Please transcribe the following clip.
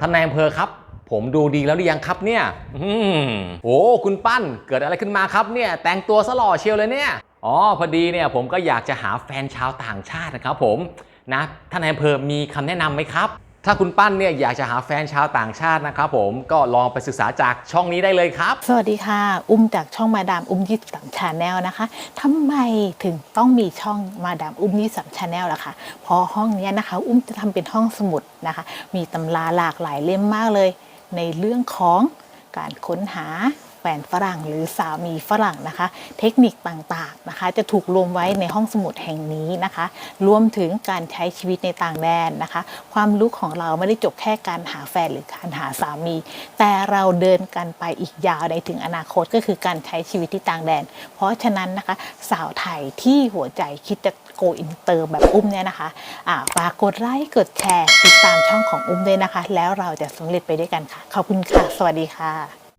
ท่านนายอำเภอครับ ผมดูดีแล้วหรือยังครับเนี่ยอืมโอ้คุณปั้นเกิดอะไรขึ้นมาครับเนี่ย แต่งตัวสล่อเชียวเลยเนี่ยอ๋อพอดีเนี่ยผมก็อยากจะหาแฟนชาวต่างชาตินะครับ ผมนะท่านนายอำเภอมีคำแนะนำไหมครับ ถ้าคุณปั้นเนี่ยอยากจะหาแฟนชาวต่างชาตินะครับผมก็ลองไปศึกษาจากช่องนี้ได้เลยครับ สวัสดีค่ะ อุ้มจากช่องมาดามอุ้มยี่สามชาแนลนะคะทำไมถึงต้องมีช่องมาดามอุ้มยี่สามชาแนลล่ะคะเพราะห้องเนี้ยนะคะ อุ้มจะทำเป็นห้องสมุดนะคะ มีตำราหลากหลายเล่มมากเลย ในเรื่องของการค้นหา แฟนฝรั่ง หรือสามีฝรั่งนะคะ เทคนิคต่างๆนะคะ จะถูกรวมไว้ในห้องสมุดแห่งนี้นะคะ รวมถึงการใช้ชีวิตในต่างแดนนะคะ ความรู้ของเราไม่ได้จบแค่การหาแฟนหรือการหาสามี แต่เราเดินกันไปอีกยาวในถึงอนาคตก็คือการใช้ชีวิตที่ต่างแดน เพราะฉะนั้นนะคะสาวไทยที่หัวใจคิดจะโกอินเตอร์แบบอุ้มเนี่ยนะคะอ่าฝากกดไลค์กดแชร์ ติดตามช่องของอุ้มด้วยนะคะ แล้วเราจะสำเร็จไปด้วยกันค่ะ ขอบคุณค่ะ สวัสดีค่ะ